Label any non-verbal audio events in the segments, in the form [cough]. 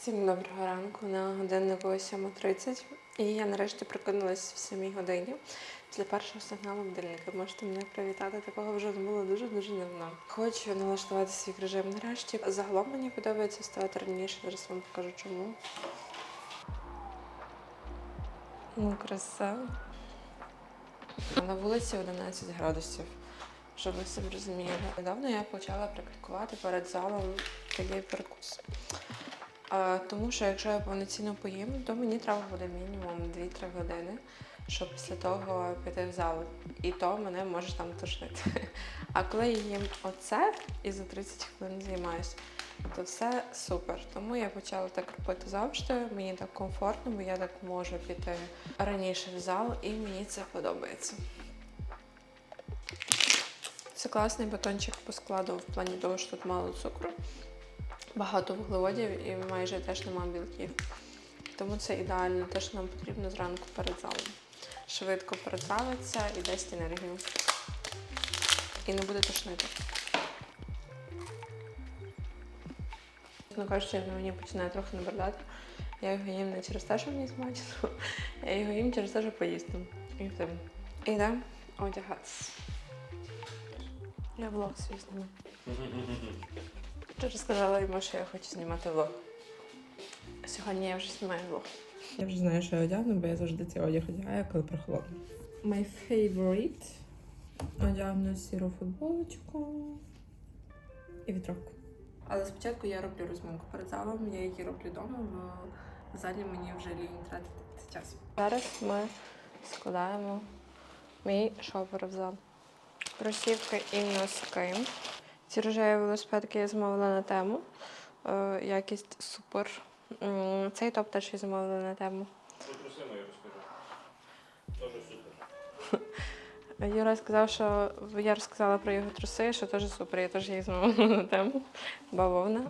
Всім доброго ранку на годиннику 7.30. І я нарешті прокинулась в 7 годині. Після першого сигналу будильника можете мене привітати. Такого вже було дуже-дуже давно. Хочу налаштувати свій режим нарешті. Загалом мені подобається вставати раніше, зараз вам покажу чому. Ну, краса. На вулиці 11 градусів, щоб ви собі розуміли. Недавно я почала практикувати перед залом такий перекус. Тому що якщо я повноцінно поїм, то мені треба буде мінімум 2-3 години, щоб після того піти в зал. І то мене може там тошнити. [laughs] А коли я їм оце і за 30 хвилин займаюся, то все супер. Тому я почала так робити завжди. Мені так комфортно, бо я так можу піти раніше в зал, і мені це подобається. Це класний батончик по складу в плані того, що тут мало цукру, багато вуглеводів і майже теж немає білків. Тому це ідеально те, що нам потрібно зранку перед залом. Швидко перетравиться і дасть енергію. І не буде тошнити. Ну, кажучи, мені починає трохи набридати. Я його їм не через те, що мені смачно, [laughs] я його їм через те, що поїсти. І все. Іде одягатися. Я влог зніму. [laughs] Вчора сказала йому, що я хочу знімати влог. Сьогодні я вже знімаю влог. Я вже знаю, що я одягну, бо я завжди цей одяг одягаю, коли прохолодно. My favorite. Одягну сіру футболочку і вітровку. Але спочатку я роблю розминку перед залом, я її роблю вдома, бо в залі мені вже лінь тратити час. Зараз ми складаємо мій шопер в зал. Кросівки і носки. Ці рожеві велосипедки я замовила на тему. Е, якість супер. Цей топ теж я замовила на тему. Розкажу. Супер. [laughs] Юра сказав, що я розказала про його труси, що теж супер. Я теж їх замовила на тему. Бавовна.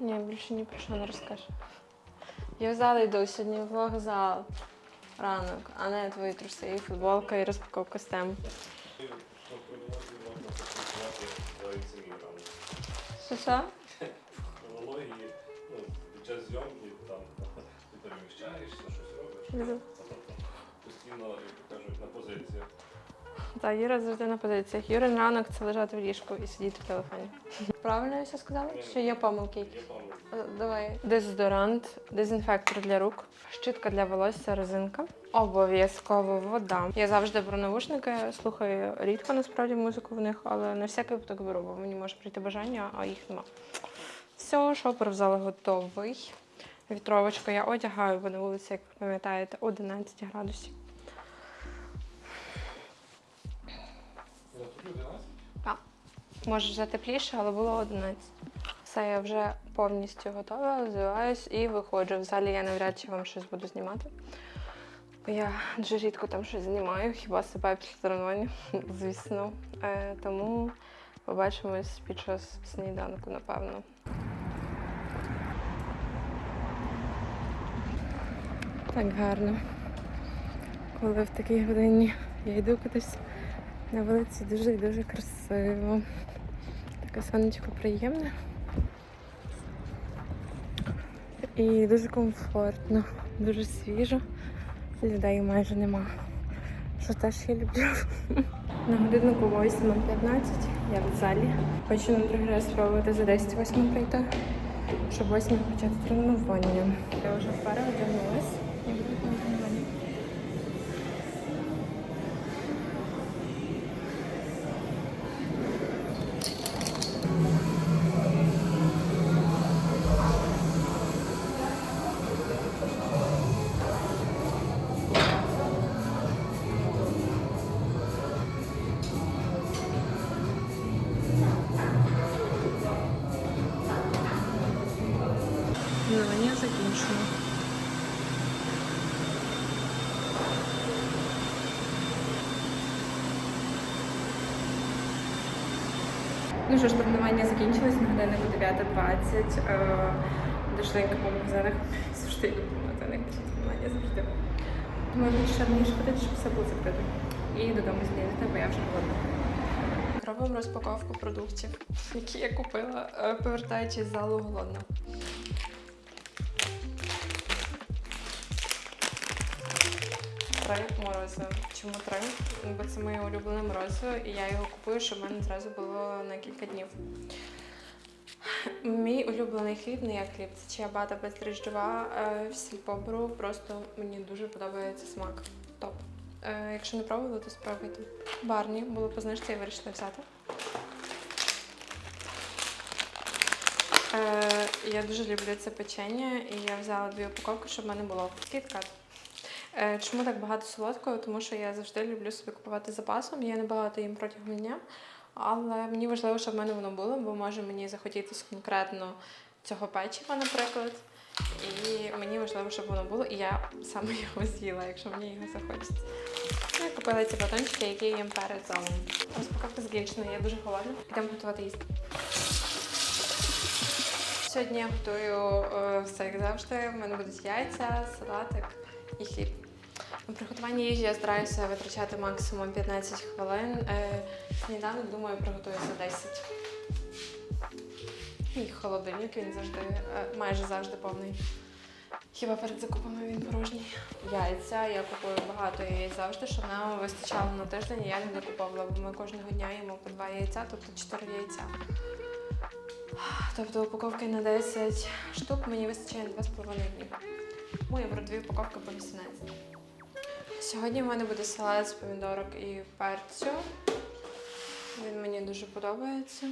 Ні, більше ні про що не розкажу. Я в зал йду, сьогодні влог зал. Ранок, а не твої труси, і футболка, і розпаковка з тем. Там. Що що? Хронології, ну, під час зйомки там ти переміщаєшся, щось робиш. Постійно, як кажуть, на позиціях. Та Юра завжди на позиціях. Юрин ранок це лежати в ліжку і сидіти в телефоні. Правильно я все сказала? Чи є помилки? Є помилки. Е, Давай. Дезодорант, дезінфектор для рук, щітка для волосся, резинка. Обов'язково вода. Я завжди про навушники слухаю рідко насправді музику в них, але на всякий випадок беру, бо мені може прийти бажання, а їх нема. Все, шопер в залі готовий. Вітровочка я одягаю, бо на вулиці, як ви пам'ятаєте, 11 градусів. 11? Може вже тепліше, але було 11. Все, я вже повністю готова, розвиваюсь і виходжу. В залі я навряд чи вам щось буду знімати. Я дуже рідко там щось знімаю, хіба себе після тренування, [laughs] звісно. Е, тому побачимось під час сніданку, напевно. Так гарно. Коли в такій годині я йду кудись на вулиці дуже і дуже красиво. Таке сонечко приємне. І дуже комфортно, дуже свіжо. Людей майже нема. Що теж я люблю. [laughs] На годиннику 8.15 я в залі. Хочу на другий раз спробувати за 10-8 прийти, щоб 8 почати тренування. Я вже переодягнулась. і Ну що ж, тренування закінчилось на годиннику 9.20. Е, Дошленька по магазинах. Завжди йду по магазинах тренування завжди. Можна більше раніше ходити, щоб все було закрито. І додому з'їздити, бо я вже голодна. Робимо розпаковку продуктів, які я купила, е, повертаючись залу голодна. Три морозива. Чому три? Бо це моє улюблене морозиво, і я його купую, щоб в мене зразу було на кілька днів. Мій улюблений хліб, не як хліб, це чиабата бездріжджова е, в сільпобру. Просто мені дуже подобається смак. Топ. Е, якщо не пробували, то спробуйте. Барні було по знижці, я вирішила взяти. Е, я дуже люблю це печення, і я взяла дві упаковки, щоб в мене було кіткат. Е, чому так багато солодкого? Тому що я завжди люблю собі купувати запасом. Я не багато їм протягом дня, але мені важливо, щоб в мене воно було, бо може мені захотітись конкретно цього печива, наприклад. І мені важливо, щоб воно було, і я саме [laughs] його з'їла, якщо мені його захочеться. Я купила ці батончики, які їм перед залом. Розпаковка закінчена, я дуже голодна. Йдемо готувати їсти. Сьогодні я готую е, все як завжди. У мене будуть яйця, салатик і хліб. На приготування їжі я стараюся витрачати максимум 15 хвилин. Е, Сніданок, думаю, приготую за 10. І холодильник він завжди, е, майже завжди повний. Хіба перед закупами він порожній. Яйця, я купую багато яєць завжди, щоб нам вистачало на тиждень, я не докуповувала, бо ми кожного дня їмо по два яйця, тобто 4 яйця. Тобто упаковки на 10 штук мені вистачає 2,5 дні. Я беру дві упаковки по 18. Сьогодні в мене буде салат з помідорок і перцю. Він мені дуже подобається.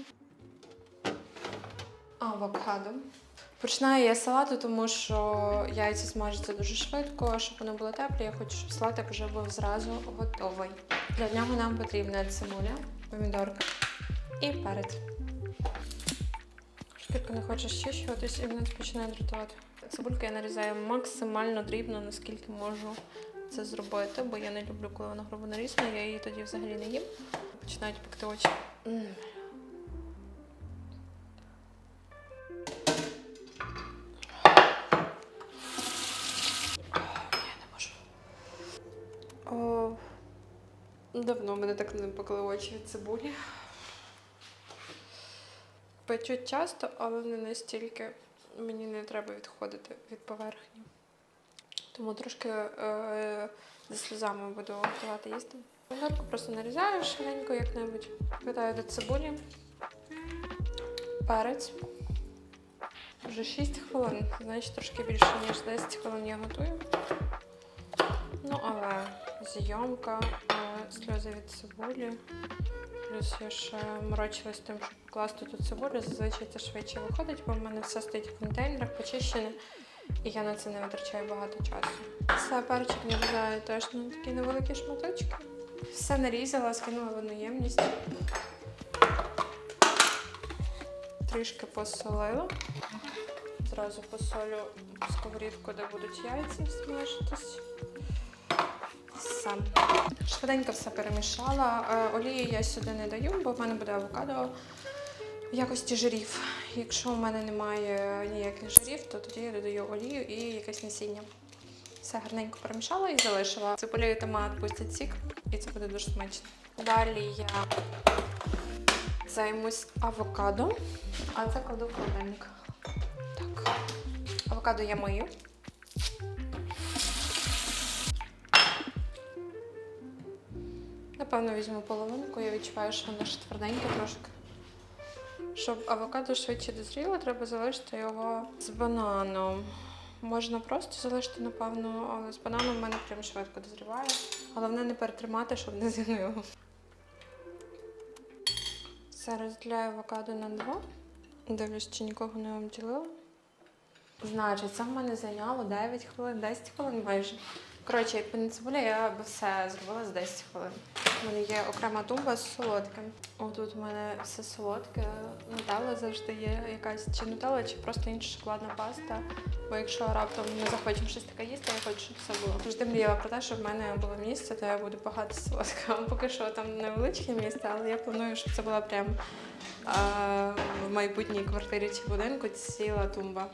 Авокадо. Починаю я з салату, тому що яйця смажаться дуже швидко, щоб вони були теплі. Я хочу, щоб салатик вже був зразу готовий. Для нього нам потрібна цибуля, помідорка і перець. Шкірка не хоче щищуватись і мене починає дратувати. Цибульку я нарізаю максимально дрібно, наскільки можу це зробити, бо я не люблю, коли вона грубо нарізана, я її тоді взагалі не їм. Починають пекти очі. Давно мене так не пекли очі від цибулі. Печуть часто, але не настільки мені не треба відходити від поверхні. Тому трошки е, сльозами буду готувати їсти. Помідорку просто нарізаю швиденько як-небудь. Кидаю до цибулі. Перець. Вже 6 хвилин, значить трошки більше, ніж 10 хвилин я готую. Ну, але зйомка, е, сльози від цибулі. Плюс я ще морочилась тим, щоб покласти тут цибулю. Зазвичай це швидше виходить, бо в мене все стоїть в контейнерах, почищене, і я на це не витрачаю багато часу. Все, перчик нарізаю теж на такі невеликі шматочки. Все нарізала, скинула в одну. Трішки посолила. Зразу посолю сковорідку, де будуть яйця смажитись. Все. Швиденько все перемішала. Е, Олії я сюди не даю, бо в мене буде авокадо в якості жирів. Якщо в мене немає ніяких жирів, то тоді я додаю олію і якесь насіння. Все гарненько перемішала і залишила. Цибуля і томат пустять сік, і це буде дуже смачно. Далі я займусь авокадо, а це кладу в холодильник. Так. Авокадо я мию. Напевно, візьму половинку, я відчуваю, що воно ще тверденьке трошки. Щоб авокадо швидше дозріло, треба залишити його з бананом. Можна просто залишити, напевно, але з бананом в мене прям швидко дозріває. Головне не перетримати, щоб не згнило. Зараз для авокадо на два. Дивлюсь, чи нікого не обділила. Значить, це в мене зайняло 9 хвилин, 10 хвилин майже. Коротше, якби не цибуля, я би все зробила за 10 хвилин. У мене є окрема тумба з солодким. Отут у мене все солодке. Нутелла завжди є якась чи нутелла, чи просто інша шоколадна паста. Бо якщо раптом ми захочемо щось таке їсти, я хочу, щоб все було. Завжди мріяла про те, щоб в мене було місце, де я буду багато солодкого. [laughs] Поки що там невеличке місце, але я планую, щоб це була прям а, в майбутній квартирі чи будинку ціла тумба.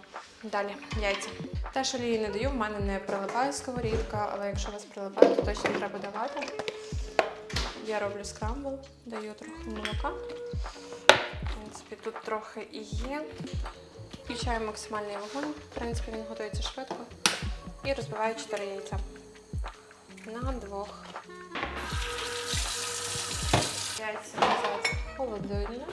Далі яйця. Теж олії не даю, в мене не прилипає сковорідка, але якщо у вас прилипає, то точно треба давати. Я роблю скрамбл, даю трохи молока. В принципі, тут трохи і є. Включаю максимальний вогонь. В принципі, він готується швидко. І розбиваю 4 яйця. на двох. Яйця назад холодильник.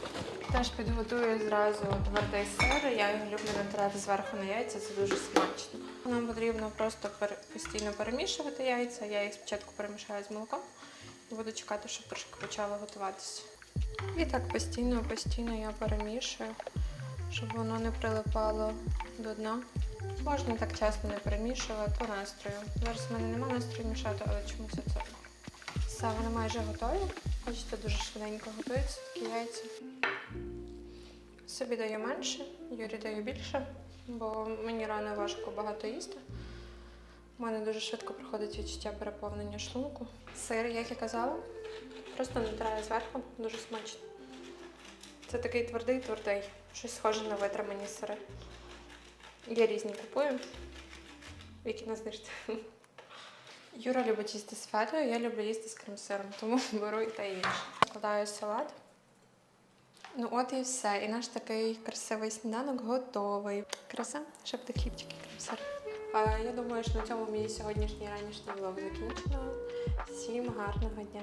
Теж підготую зразу твердий сир. Я його люблю натирати зверху на яйця, це дуже смачно. Нам потрібно просто постійно перемішувати яйця. Я їх спочатку перемішаю з молоком буду чекати, щоб трошки почало готуватися. І так постійно, постійно я перемішую, щоб воно не прилипало до дна. Можна так часто не перемішувати по настрою. Зараз в мене немає настрою мішати, але чомусь це. Все, вони майже готові. Бачите, дуже швиденько готуються такі яйця. Собі даю менше, Юрі даю більше, бо мені рано важко багато їсти. У мене дуже швидко проходить відчуття переповнення шлунку. Сир, як я казала, просто натираю зверху, дуже смачно. Це такий твердий твердий, щось схоже на витримані сири. Я різні купую, які на знижці. [laughs] Юра любить їсти з фетою, я люблю їсти з крем-сиром, тому [laughs] беру і і інше. Складаю салат. Ну от і все. І наш такий красивий сніданок готовий. Краса, ти хлібчики крем-сир. Я думаю, що на цьому мій сьогоднішній ранішній влог закінчено. Всім гарного дня.